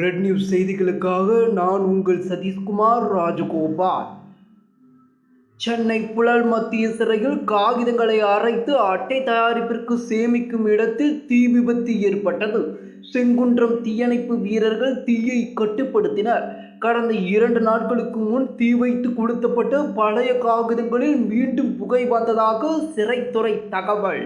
Red news செய்திகளுக்காக நான் உங்கள் சதீஷ்குமார் ராஜகோபால். சென்னை புழல் மத்திய சிறையில் காகிதங்களை அரைத்து அட்டை தயாரிப்பிற்கு சேமிக்கும் இடத்தில் தீ விபத்து ஏற்பட்டது. செங்குன்றம் தீயணைப்பு வீரர்கள் தீயை கட்டுப்படுத்தினர். கடந்த இரண்டு நாட்களுக்கு முன் தீ வைத்து கொளுத்தப்பட்ட பழைய காகிதங்களில் மீண்டும் புகை வந்ததாக சிறைத்துறை தகவல்.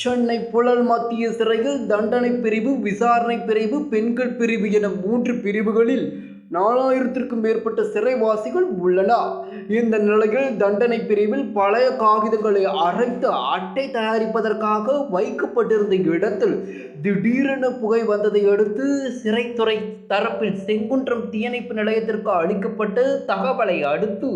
சென்னை புழல் மத்திய சிறையில் தண்டனை பிரிவு விசாரணை பிரிவு பெண்கள் பிரிவு என மூன்று பிரிவுகளில் நாலாயிரத்திற்கும் மேற்பட்ட சிறைவாசிகள் உள்ளனர் இந்த நிலையில் தண்டனை பிரிவில் பழைய காகிதங்களை அரைத்து அட்டை தயாரிப்பதற்காக வைக்கப்பட்டிருந்த இடத்தில் திடீரென புகை வந்ததை அடுத்து சிறைத்துறை தரப்பில் செங்குன்றம் தீயணைப்பு நிலையத்திற்கு அளிக்கப்பட்ட தகவலை அடுத்து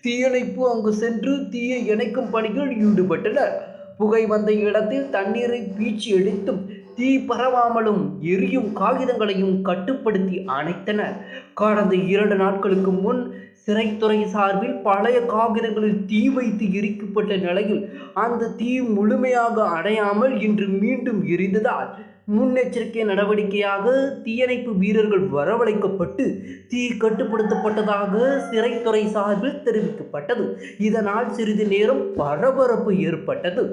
தீயணைப்பு அங்கு சென்று தீயை இணைக்கும் பணியில் ஈடுபட்டனர். புகை வந்த இடத்தில் தண்ணீரை பீச்சி எடுத்தும் தீ பரவாமலும் எரியும் காகிதங்களையும் கட்டுப்படுத்தி அணைத்தனர். கடந்த இரண்டு நாட்களுக்கு முன் சிறைத்துறை சார்பில் பழைய காகிதங்களில் தீ வைத்து எரிக்கப்பட்ட நிலையில் அந்த தீ முழுமையாக அடையாமல் இன்று மீண்டும் எரிந்ததால் முன்னெச்சரிக்கை நடவடிக்கையாக தீயணைப்பு வீரர்கள் வரவழைக்கப்பட்டு தீ கட்டுப்படுத்தப்பட்டதாக சிறைத்துறை சார்பில் தெரிவிக்கப்பட்டது. இதனால் சிறிது நேரம் பரபரப்பு ஏற்பட்டது.